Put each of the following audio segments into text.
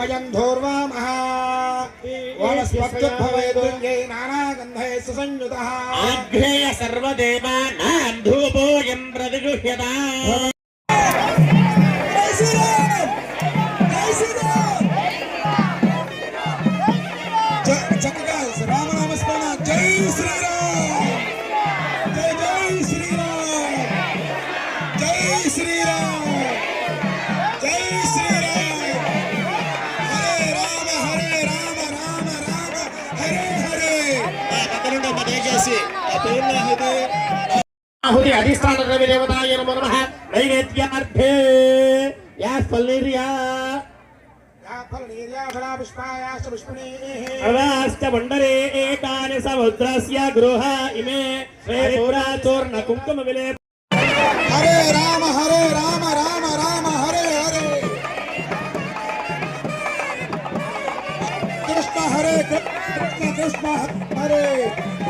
కుంకుళేశ్వర భద్రశ్చ దేవశ్చ పత్యై నమః భీమస్య దేవస్య పత్నే నమః अधिष्ठानदेवताय नमो नमः या फलनीर्या अवाश्च भण्डरे एतानि समुद्रस्य गृह इमे श्रेपुराचोर्ण कुङ्कुम विले हरे राम हरे राम राम राम हरे हरे कृष्ण हरे कृष्ण कृष्ण हरे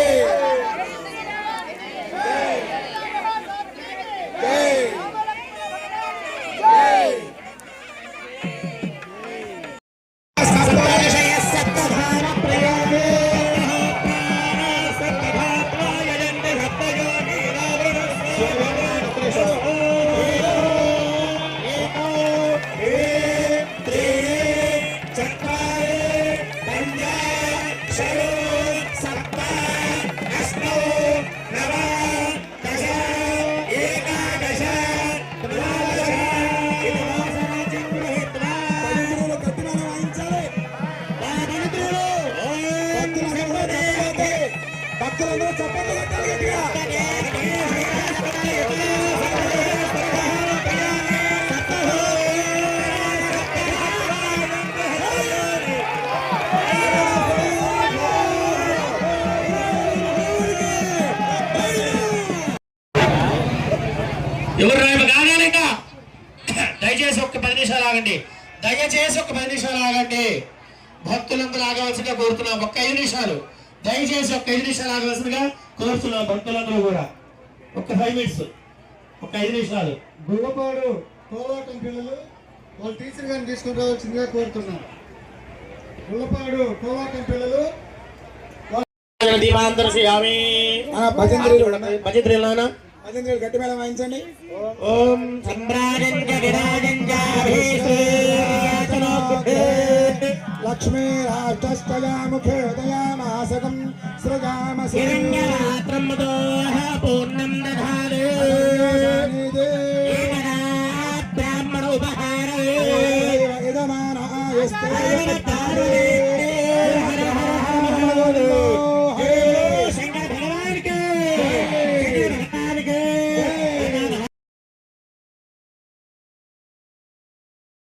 ఎవరు రేపు కాగానే దయచేసి ఒక్క పది నిమిషాలు ఆగండి. దయచేసి ఒక్క పది నిమిషాలు ఆగండి. భక్తులందరూ ఆగవలసిందిగా కోరుతున్నాం. ఒక్క ఐదు నిమిషాలు. దయచేసి ఒక్క ఐదు నిమిషాలు ఆగవలసిందిగా కోరుతున్నాం భక్తులందరూ కూడా. ఒక్క ఫైవ్ మినిట్స్ ఒక్క ఐదు నిమిషాలు. గువ్వపాడు కోలాటం పిల్లలు వాళ్ళ టీచర్ గారిని తీసుకుని రావాల్సిందిగా కోరుతున్నాం. గుల్లపాడు కోలాటం పిల్లలు. భజంత్రీలోనా గట్టి మేళం వాయించండి. ఓం సంభ్రాజంజ విరాజంజ लक्ष्मीराष्टस्तयामुखेदयामासकं सृजाम हिरण्यरात्रम्बोः पूर्णं दधारे ब्राह्मण उपहारे यजमानायस्ते